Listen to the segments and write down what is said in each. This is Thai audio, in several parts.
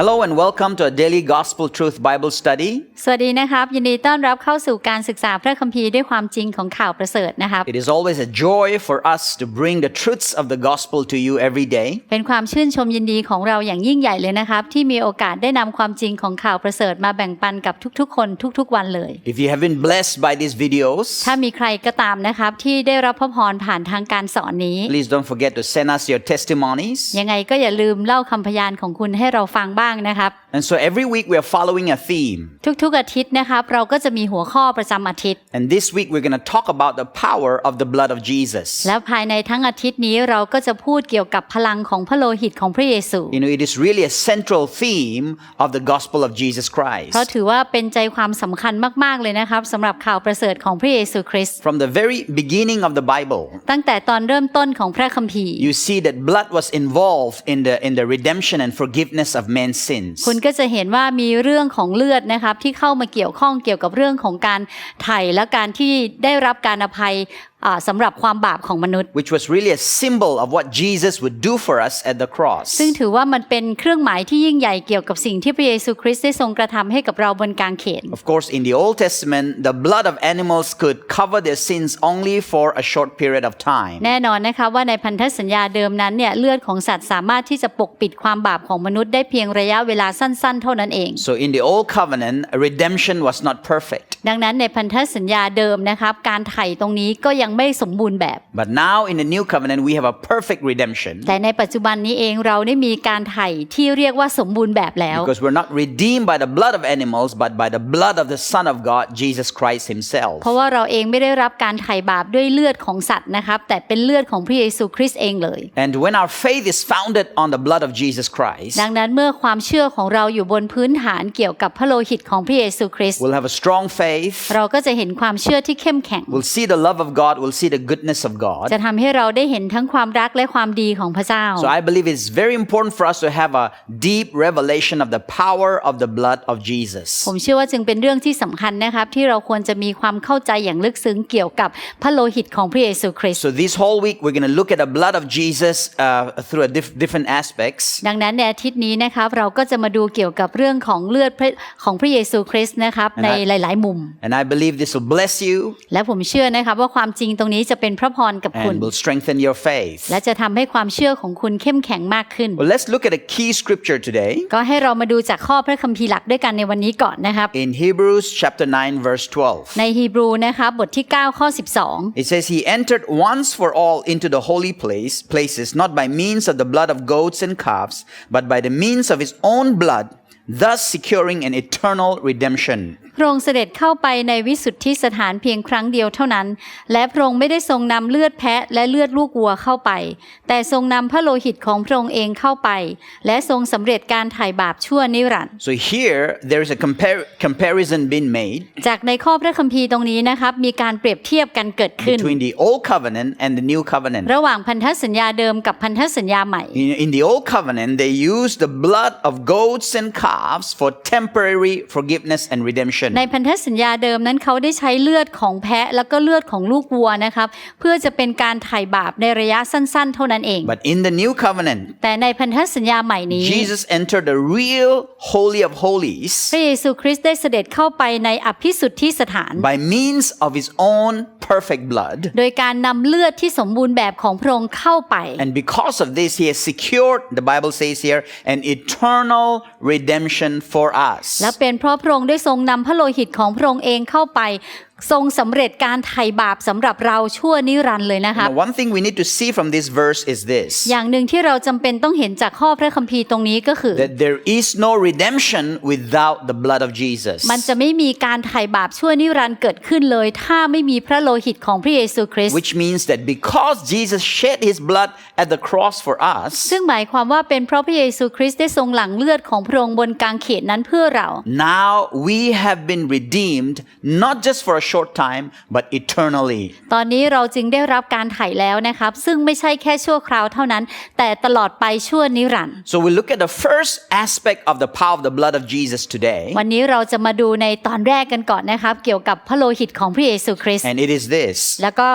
Hello and welcome to a daily Gospel Truth Bible study. สวัสดีนะครับ ยินดีต้อนรับเข้าสู่การศึกษาพระคัมภีร์ด้วยความจริงของข่าวประเสริฐนะครับ It is always a joy for us to bring the truths of the gospel to you every day. เป็นความชื่นชมยินดีของเราอย่างยิ่งใหญ่เลยนะครับ ที่มีโอกาสได้นำความจริงของข่าวประเสริฐมาแบ่งปันกับทุกๆ คนทุกๆ วันเลย If you have been blessed by these videos, ถ้ามีใครก็ตามนะครับที่ได้รับพระพรผ่านทางการสอนนี้ please don't forget to send us your testimonies. ยังไงก็อย่าลืมเล่าคำพยานของคุณให้เราฟังบ้างนะครับ And so every week we are following a theme. ทุกๆอาทิตย์นะครับเราก็จะมีหัวข้อประจำอาทิตย์ And this week we're going to talk about the power of the blood of Jesus. แล้วภายในทั้งอาทิตย์นี้เราก็จะพูดเกี่ยวกับพลังของพระโลหิตของพระเยซู You know, it is really a central theme of the gospel of Jesus เพราะ Christ. ถือว่าเป็นใจความสำคัญมากๆเลยนะครับสำหรับข่าวประเสริฐของพระเยซูคริสต์ From the very beginning of the Bible, ตั้งแต่ตอนเริ่มต้นของพระคัมภีร์ you see that blood was involved in the in the redemption and forgiveness of men's sins. คุณก็จะเห็นว่ามีเรื่องของเลือดนะครับที่เข้ามาเกี่ยวข้องเกี่ยวกับเรื่องของการไถ่และการที่ได้รับการอภัย สำหรับความบาปของมนุษย์ which was really a symbol of what Jesus would do for us at the cross. ซึ่งถือว่ามันเป็นเครื่องหมายที่ยิ่งใหญ่เกี่ยวกับสิ่งที่พระเยซูคริสต์ได้ทรงกระทำให้กับเราบนกางเขน Of course, in the Old Testament, the blood of animals could cover their sins only for a short period of time. แน่นอนนะคะว่าในพันธสัญญาเดิมนั้นเนี่ยเลือดของสัตว์สามารถที่จะปกปิดความบาปของมนุษย์ได้เพียงระยะเวลาสั้น ๆ เท่านั้นเอง So in the Old Covenant, redemption was not perfect. ดังนั้นในพันธสัญญาเดิมนะครับการไถ่ตรงนี้ก็ยังไม่สมบูรณ์แบบ But now in the New Covenant, we have a perfect redemption แต่ในปัจจุบันนี้เองเราได้มีการไถ่ที่เรียกว่าสมบูรณ์แบบแล้ว because we're not redeemed by the blood of animals, but by the blood of the Son of God, Jesus Christ Himself. เพราะว่าเราเองไม่ได้รับการไถ่บาปด้วยเลือดของสัตว์นะครับแต่เป็นเลือดของพระเยซูคริสต์เองเลย And when our faith is founded on the blood of Jesus Christ, ดังนั้นเมื่อความเชื่อของเราอยู่บนพื้นฐานเกี่ยวกับพระโลหิตของพระเยซูคริสต์ we'll have a strong faith. เราก็จะเห็นความเชื่อที่เข้มแข็ง We'll see the love of God. We'll see the goodness of God. จะทำให้เราได้เห็นทั้งความรักและความดีของพระเจ้า So I believe it's very important for us to have a deep revelation of the power of the blood of Jesus. ผมเชื่อว่าจึงเป็นเรื่องที่สำคัญนะครับที่เราควรจะมีความเข้าใจอย่างลึกซึ้งเกี่ยวกับพระโลหิตของพระเยซูคริสต์ So this whole week we're going to look at the blood of Jesus uh, through a diff- different aspects. ดังนั้นในอาทิตย์นี้นะครับเราก็จะมาดูเกี่ยวกับเรื่องของเลือดพระของพระเยซูคริสต์นะครับในหลาย ๆ มุม And I believe this will bless you และผมเชื่อนะครับว่าความจริงตรงนี้จะเป็นพระพรกับคุณ and will strengthen your faith. และจะทำให้ความเชื่อของคุณเข้มแข็งมากขึ้น Well, let's look at a key scripture today ก็ให้เรามาดูจากข้อพระคัมภีร์หลักด้วยกันในวันนี้ก่อนนะครับ in Hebrews chapter 9 verse 12. ในฮีบรูนะครับบทที่ 9 ข้อ 12 It says he entered once for all into the holy place places not by means of the blood of goats and calves but by the means of his own blood thus securing an eternal redemption. พระองค์เสด็จเข้าไปในวิสุทธิสถานเพียงครั้งเดียวเท่านั้น และพระองค์ไม่ได้ทรงนำเลือดแพะและเลือดลูกวัวเข้าไป แต่ทรงนำพระโลหิตของพระองค์เองเข้าไป และทรงสำเร็จการไถ่บาปชั่วนิรันดร์ So here there is a compar- comparison being made จากในข้อพระคัมภีร์ตรงนี้นะครับมีการเปรียบเทียบกันเกิดขึ้น between the old covenant and the new covenant. ระหว่างพันธสัญญาเดิมกับพันธสัญญาใหม่ In, in the old covenant, they used the blood of goats and calves for temporary forgiveness and redemption. ในพันธสัญญาเดิมนั้นเขาได้ใช้เลือดของแพะแล้วก็เลือดของลูกวัวนะครับเพื่อจะเป็นการไถ่บาปในระยะสั้นๆ เท่านั้นเอง But in the new covenant, แต่ในพันธสัญญาใหม่นี้ Jesus entered the real Holy of Holies พระเยซูคริสต์ได้เสด็จเข้าไปในอภิสุทธิสถาน by means of his own perfect blood. โดยการนำเลือดที่สมบูรณ์แบบของพระองค์เข้าไป And because of this, he has secured, the Bible says here, an eternal redemption for us. และเป็นเพราะพระองค์ได้ทรงนำพระโลหิตของพระองค์เองเข้าไป ทรงสำเร็จการไถ่บาปสำหรับเราชั่วนิรันดร์เลยนะครับ Now, one thing we need to see from this verse is this อย่างหนึ่งที่เราจำเป็นต้องเห็นจากข้อพระคัมภีร์ตรงนี้ก็คือ that there is no redemption without the blood of Jesus. มันจะไม่มีการไถ่บาปชั่วนิรันดร์เกิดขึ้นเลย ถ้าไม่มีพระโลหิตของพระเยซูคริสต์ Which means that because Jesus shed his blood at the cross for us, ซึ่งหมายความว่าเป็นเพราะพระเยซูคริสต์ได้ทรงหลั่งเลือดของพระองค์บนกางเขนนั้นเพื่อเรา now we have been redeemed not just for a short time, but eternally. ตอนนี้เราจึงได้รับการไถ่แล้วนะครับ ซึ่งไม่ใช่แค่ชั่วคราวเท่านั้น แต่ตลอดไปชั่วนิรันดร์ So we look at the first aspect of the power of the blood of Jesus today, วันนี้เราจะมาดูในตอนแรกกันก่อนนะครับ เกี่ยวกับพระโลหิตของพระเยซูคริสต์ and it is this แล้วก็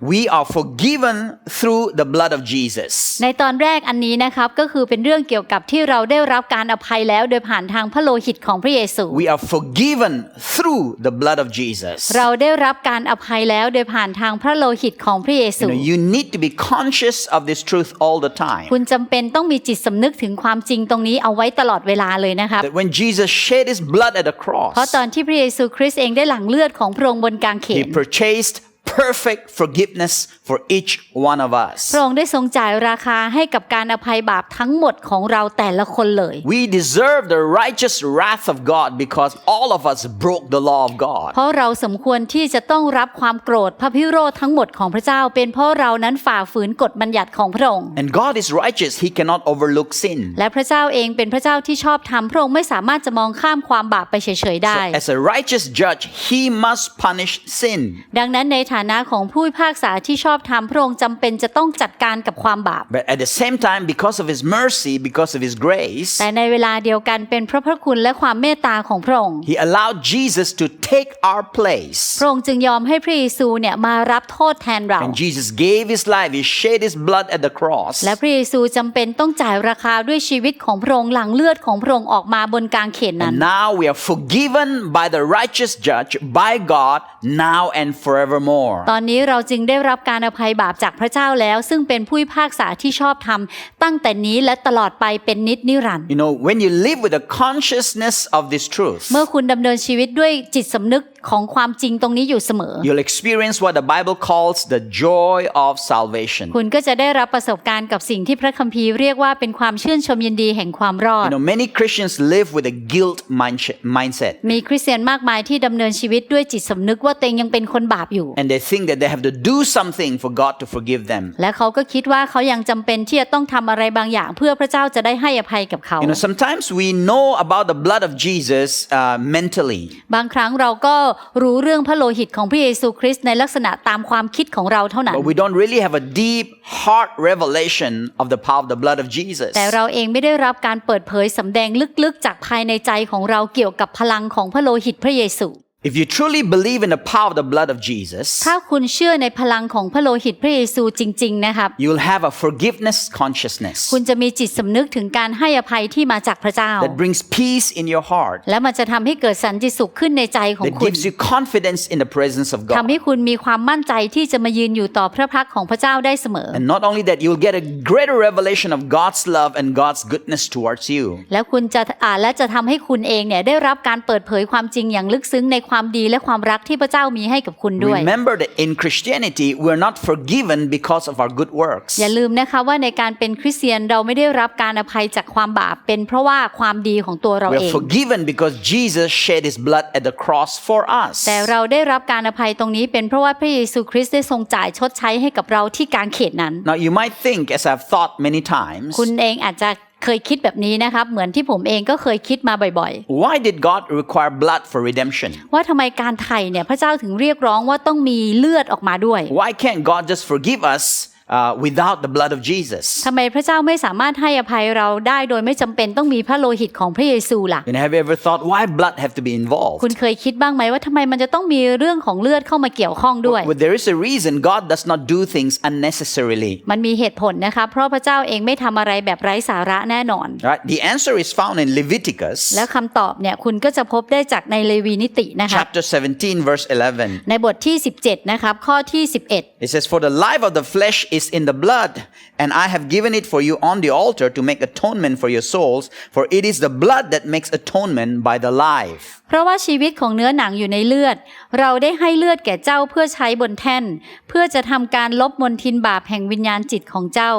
We are forgiven through the blood of Jesus. ในตอนแรกอันนี้นะครับก็คือเป็นเรื่องเกี่ยวกับที่เราได้รับการอภัยแล้วโดยผ่านทางพระโลหิตของพระเยซู We are forgiven through the blood of Jesus. เราได้รับการอภัยแล้วโดยผ่านทางพระโลหิตของพระเยซู You, know, you need to be conscious of this truth all the time. คุณจำเป็นต้องมีจิตสำนึกถึงความจริงตรงนี้เอาไว้ตลอดเวลาเลยนะครับ That when Jesus shed his blood at the เพราะ cross, ตอนที่พระเยซูคริสต์เองได้หลั่งเลือดของพระองค์บนกางเข he น purchased perfect forgiveness for each one of us. พระองค์ได้ทรงจ่ายราคาให้กับการอภัยบาปทั้งหมดของเราแต่ละคนเลย We deserve the righteous wrath of God because all of us broke the law of God. เพราะเราสมควรที่จะต้องรับความโกรธพระพิโรธทั้งหมดของพระเจ้า เป็นเพราะเรานั้นฝ่าฝืนกฎบัญญัติของพระองค์ And God is righteous, he cannot overlook sin. และพระเจ้าเองเป็นพระเจ้าที่ชอบธรรมพระองค์ไม่สามารถจะมองข้ามความบาปไปเฉยๆได้ As a righteous judge, he must punish sin. ดังนั้นในฐานะของผู้พิพากษาที่ชอบธรรมพระองค์จำเป็นจะต้องจัดการกับความบาป But at the same time, because of his mercy, because of his grace, แต่ในเวลาเดียวกันเป็นเพราะพระคุณและความเมตตาของพระองค์ he allowed Jesus to take our place. พระองค์จึงยอมให้พระเยซูเนี่ยมารับโทษแทนเรา And Jesus gave his life, he shed his blood at the cross. และพระเยซูจำเป็นต้องจ่ายราคาด้วยชีวิตของพระองค์หลังเลือดของพระองค์ออกมาบนกางเขนนั้น And now we are forgiven by the righteous judge, by God, now and forevermore. ตอนนี้เราจึงได้รับการอภัยบาปจากพระเจ้าแล้ว ซึ่งเป็นผู้พิพากษาที่ชอบธรรมตั้งแต่นี้และตลอดไปเป็นนิจนิรันดร์ You know, when you live with the consciousness of this truth, เมื่อคุณดำเนินชีวิตด้วยจิตสำนึก ของความจริงตรงนี้อยู่เสมอ you'll experience what the Bible calls the joy of salvation. คุณก็จะได้รับประสบการณ์กับสิ่งที่พระคัมภีร์เรียกว่าเป็นความชื่นชมยินดีแห่งความรอด You know, many Christians live with a guilt mindset- mindset. มีคริสเตียนมากมายที่ดำเนินชีวิตด้วยจิตสำนึกว่าตัวเองยังเป็นคนบาปอยู่ And they think that they have to do something for God to forgive them. และเขาก็คิดว่าเขายังจำเป็นที่จะต้องทำอะไรบางอย่าง เพื่อพระเจ้าจะได้ให้อภัยกับเขา You know, sometimes we know about the blood of Jesus uh, mentally. บางครั้งเราก็รู้เรื่องพระโลหิตของพระเยซูคริสต์ในลักษณะตามความคิดของเราเท่านั้น But we don't really have a deep heart revelation of the power of the blood of Jesus. แต่เราเองไม่ได้รับการเปิดเผยสำแดงลึกๆ จากภายในใจของเราเกี่ยวกับพลังของพระโลหิตพระเยซู If you truly believe in the power of the blood of Jesus, ถ้าคุณเชื่อในพลังของพระโลหิตพระเยซูจริง ๆ นะครับ you'll have a forgiveness consciousness คุณจะมีจิตสำนึกถึงการให้อภัยที่มาจากพระเจ้า that brings peace in your heart, และมันจะทำให้เกิดสันติสุขขึ้นในใจของ that คุณ gives you confidence in the presence of ทำ God. ให้คุณมีความมั่นใจที่จะมายืนอยู่ต่อพระพักของพระเจ้าได้เสมอ And not only that, you'll get a greater revelation of God's love and God's goodness towards you. แล้วคุณจะอ่านและจะทำให้คุณเองเนี่ยได้รับการเปิดเผยความจริงอย่างลึกซึ้งในความดีและความรักที่พระเจ้ามีให้กับคุณด้วย Remember that in Christianity, we're not forgiven because of our good works. อย่าลืมนะคะว่าในการเป็นคริสเตียนเราไม่ได้รับการอภัยจากความบาปเป็นเพราะว่าความดีของตัวเราเอ We're ง forgiven because Jesus shed his blood at the cross for us. แต่เราได้รับการอภัยตรงนี้เป็นเพราะว่าพระเยซูคริสต์ได้ทรงจ่ายชดใช้ให้กับเราที่กางเขนนั้น Now, you might think, as I've thought many times, คุณเองอาจจะ เคยคิดแบบนี้นะครับ เหมือนที่ผมเองก็เคยคิดมาบ่อย why did God require blood for redemption? ๆว่าทำไมการไถ่เนี่ยพระเจ้าถึงเรียกร้องว่าต้องมีเลือดออกมาด้วย Why can't God just forgive us uh, without the blood of Jesus? ทำไมพระเจ้าไม่สามารถให้อภัยเราได้โดยไม่จำเป็นต้องมีพระโลหิตของพระเยซูล่ะ And have you ever thought why blood have to be involved? คุณเคยคิดบ้างไหมว่าทำไมมันจะต้องมีเรื่องของเลือดเข้ามาเกี่ยวข้องด้วย Well, there is a reason God does not do things unnecessarily. มันมีเหตุผลนะคะเพราะพระเจ้าเองไม่ทำอะไรแบบไร้สาระแน่นอน Right? The answer is found in Leviticus แล้วคำตอบเนี่ยคุณก็จะพบได้จากในเลวีนิตินะคะ chapter 17, verse 11. ในบทที่ 17 นะครับข้อที่ 11 It says, For the life of the flesh is in the blood, and I have given it for you on the altar to make atonement for your souls, for it is the blood that makes atonement by the life. เพราะว่าชีวิตของเนื้อหนังอยู่ในเลือด เราได้ให้เลือดแก่เจ้าเพื่อใช้บนแท่น เพื่อจะทำการลบมนทินบาปแห่งวิญญาณจิตของเจ้า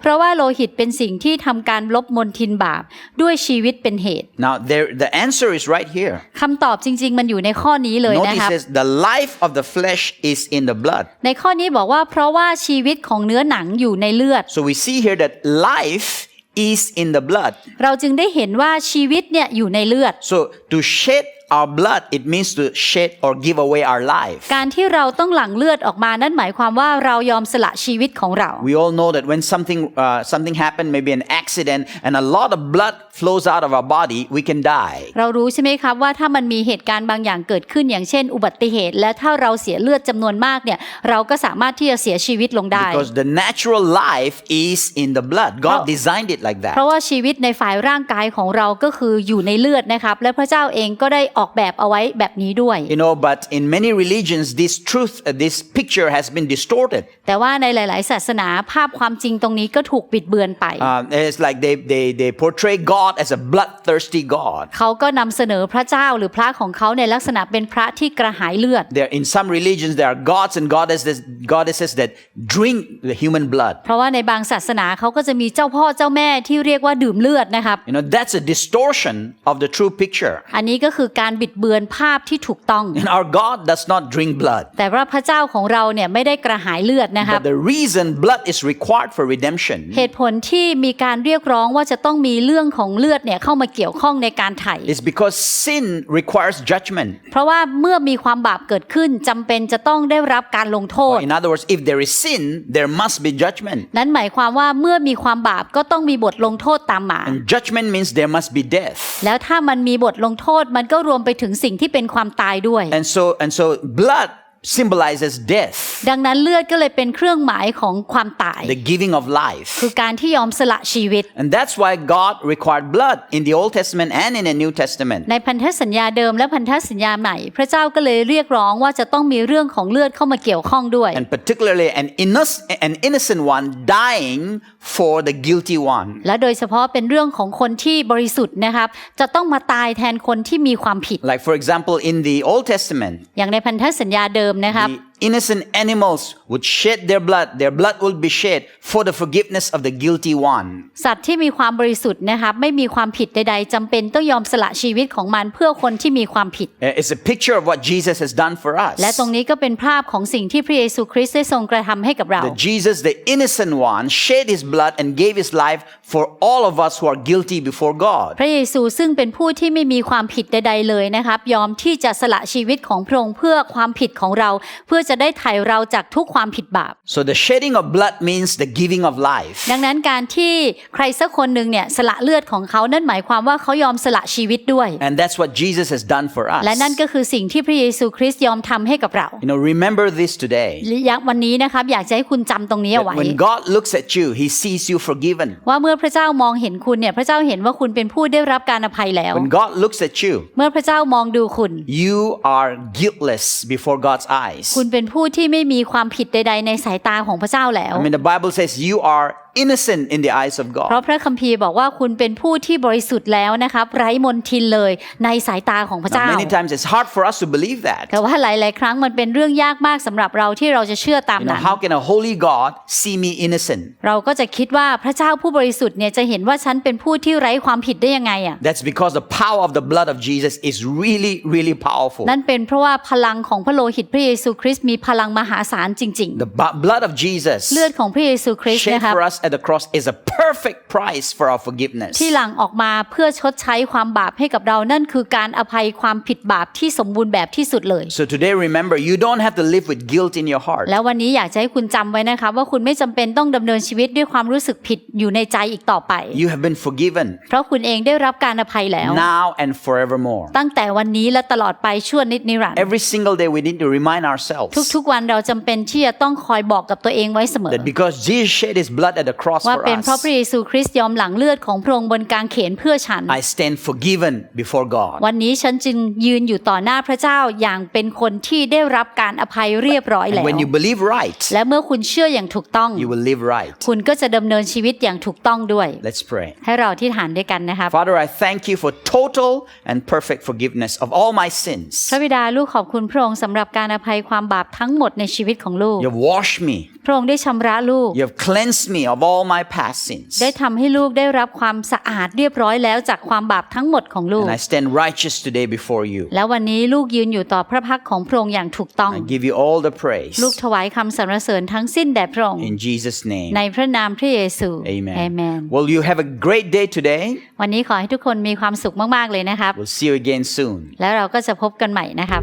เพราะว่าโลหิตเป็นสิ่งที่ทำการลบมนทินบาปด้วยชีวิตเป็นเหตุ Now, there, the answer is right here. คำตอบจริง ๆ มันอยู่ในข้อนี้เลย Notice นะ it ครับ says, The life of the flesh is in the blood. ในข้อนี้บอกว่าเพราะว่าชีวิตของเนื้อหนังอยู่ในเลือด So we see here that life is in the blood. เราจึงได้เห็นว่าชีวิตเนี่ยอยู่ในเลือด So to shed our blood, it means to shed or give away our life. การที่เราต้องหลั่งเลือดออกมานั่นหมายความว่าเรายอมสละชีวิตของเรา We all know that when something uh, something happened, maybe an accident, and a lot of blood flows out of our body, we can die. เรารู้ใช่ไหมครับว่าถ้ามันมีเหตุการณ์บางอย่างเกิดขึ้นอย่างเช่น อุบัติเหตุ และถ้าเราเสียเลือดจำนวนมากเนี่ยเราก็สามารถที่จะเสียชีวิตลงได้ Because the natural life is in the blood. God Oh. designed it like เพ that. ราะว่าชีวิตในฝ่ายร่างกายของเราก็คืออยู่ในเลือดนะครับและพระเจ้าเองก็ได้ออกแบบเอาไว้แบบนี้ด้วย You know, but in many religions, this truth, uh, this picture has been distorted. แต่ว่าในหลาย ๆ ศาสนาภาพความจริงตรงนี้ก็ถูกบิดเบือนไป Um, it's like they, they, they portray God as a bloodthirsty God. เขาก็นำเสนอพระเจ้าหรือพระของเขาในลักษณะเป็นพระที่กระหายเลือด There, in some religions, there are gods and goddesses, goddesses that drink the human blood. เพราะว่าในบางศาสนาเขาก็จะมีเจ้าพ่อเจ้าแม่ที่เรียกว่าดื่มเลือดนะครับ You know, that's a distortion of the true picture. อันนี้ก็คือการบิดเบือนภาพที่ถูกต้อง And our God does not drink blood. แต่ว่าพระเจ้าของเราเนี่ยไม่ได้กระหายเลือดนะครับ But the reason blood is required for redemption เหตุผลที่มีการเรียกร้องว่าจะต้องมีเรื่องของเลือดเนี่ยเข้ามาเกี่ยวข้องในการไถ่ is because sin requires judgment. เพราะว่าเมื่อมีความบาปเกิดขึ้นจำเป็นจะต้องได้รับการลงโทษ In other words, if there is sin, there must be judgment. นั้นหมายความว่าเมื่อมีความบาปก็ต้องมีบทลงโทษตามมา And judgment means there must be death. แล้วถ้ามันมีบทลงโทษมันก็รวมมไปถึงสิ่งที่เป็นความตายด้วย And so, and so blood symbolizes death, ดังนั้นเลือดก็เลยเป็นเครื่องหมายของความตาย the giving of life. คือการที่ยอมสละชีวิต And that's why God required blood in the Old Testament and in the New Testament. ในพันธสัญญาเดิมและพันธสัญญาใหม่ พระเจ้าก็เลยเรียกร้องว่าจะต้องมีเรื่องของเลือดเข้ามาเกี่ยวข้องด้วย And particularly an, innocent, an innocent one dying for the guilty one. และโดยเฉพาะเป็นเรื่องของคนที่บริสุทธิ์นะครับ จะต้องมาตายแทนคนที่มีความผิด Like, for example, in the Old Testament, อย่างในพันธสัญญาเดิมนะครับ innocent animals would shed their blood, their blood would be shed for the forgiveness of the guilty one. สัตว์ที่มีความบริสุทธิ์นะครับไม่มีความผิดใดๆจำเป็นต้องยอมสละชีวิตของมันเพื่อคนที่มีความผิด Uh, It's a picture of what Jesus has done for us. และตรงนี้ก็เป็นภาพของสิ่งที่พระเยซูคริสต์ได้ทรงกระทำให้กับเรา That Jesus, the innocent one, shed his blood and gave his life for all of us who are guilty before God. พระเยซูซึ่งเป็นผู้ที่ไม่มีความผิดใดๆเลยนะครับยอมที่จะสละชีวิตของพระองค์เพื่อความผิดของเราเพื่อจะได้ไถ่เราจากทุกความผิดบาป So the shedding of blood means the giving of life. ดังนั้นการที่ใครสักคนหนึ่งเนี่ยสละเลือดของเขานั่นหมายความว่าเขายอมสละชีวิตด้วย And that's what Jesus has done for us. และนั่นก็คือสิ่งที่พระเยซูคริสต์ยอมทำให้กับเรา You know, remember this today. อยากวันนี้นะครับอยากจะให้คุณจำตรงนี้เอา That ไว้ when God looks at you, he sees you forgiven. ว่าเมื่อพระเจ้ามองเห็นคุณเนี่ยพระเจ้าเห็นว่าคุณเป็นผู้ได้รับการอภัยแล้ว When God looks at you, เมื่อพระเจ้ามองดูคุณ you are guiltless before God's eyes. คุณเป็น็นผู้ที่ไม่มีความผิดใดๆในสายตาของพระเจ้าแล้ว I mean, the Bible says you are innocent in the eyes of เพราะ God. พระคัมภีร์บอกว่าคุณเป็นผู้ที่บริสุทธิ์แล้วนะครับไร้มนทินเลยในสายตาของพระเจ้า Now, many times it's hard for us to believe แต่ that. ว่าหลาย ๆ ครั้งมันเป็นเรื่องยากมากสำหรับเราที่เราจะเชื่อตาม You know, นั้น how can a holy God see me innocent? เราก็จะคิดว่าพระเจ้าผู้บริสุทธิ์เนี่ยจะเห็นว่าฉันเป็นผู้ที่ไร้ความผิดได้ยังไงอะ That's because the power of the blood of Jesus is really, really powerful. นั่นเป็นเพราะว่าพลังของพระโลหิตพระเยซูคริสต์มีพลังมหาศาลจริง The bu- blood of Jesus ๆเลือดของพระเยซูคริสต์ shed นะครับ for us at the cross is a perfect price for our forgiveness. ที่หลั่งออกมาเพื่อชดใช้ความบาปให้กับเรานั่นคือการอภัยความผิดบาปที่สมบูรณ์แบบที่สุดเลย So today, remember, you don't have to live with guilt in your heart. แล้ววันนี้อยากจะให้คุณจำไว้นะคะว่าคุณไม่จำเป็นต้องดำเนินชีวิตด้วยความรู้สึกผิดอยู่ในใจอีกต่อไป You have been forgiven เพราะคุณเองได้รับการอภัยแล้ว now and forevermore. ตั้งแต่วันนี้และตลอดไปชั่วนิดนิรันดร์ Every single day, we need to remind ourselves ทุกๆวันเราจำเป็นที่จะต้องคอยบอกกับตัวเองไว้เสมอ that because Jesus shed his blood at the cross ว่า for เป็นเพราะพระ us, เยซูคริสต์ยอมหลังเลือดของพระองค์บนกางเขนเพื่อฉัน I stand forgiven before God. วันนี้ฉันจึงยืนอยู่ต่อหน้าพระเจ้าอย่างเป็นคนที่ได้รับการอภัยเรียบร้อย And แล้ว when you believe right, และเมื่อคุณเชื่ออย่างถูกต้อง you will live right. คุณก็จะดำเนินชีวิตอย่างถูกต้องด้วย Let's pray. ให้เราที่ฐานด้วยกันนะครับ Father, I thank you for total and perfect forgiveness of all my sins. พระบิดาลูกขอบคุณพระองค์สำหรับการอภัยความบาปทั้งหมดในชีวิตของลูก You've washed me พระองค์ได้ชำระลูก You have cleansed me of all my past sins. ได้ทำให้ลูกได้รับความสะอาดเรียบร้อยแล้วจากความบาปทั้งหมดของลูก And I stand righteous today before you. แล้ววันนี้ลูกยืนอยู่ต่อพระพักตร์ของพระองค์อย่างถูกต้อง I give you all the praise. ลูกถวายคำสรรเสริญทั้งสิ้นแด่พระองค์ In Jesus' name. ในพระนามพระเยซู Amen. Amen Well, you have a great day today. วันนี้ขอให้ทุกคนมีความสุขมากๆเลยนะครับ We'll see you again soon. แล้วเราก็จะพบกันใหม่นะครับ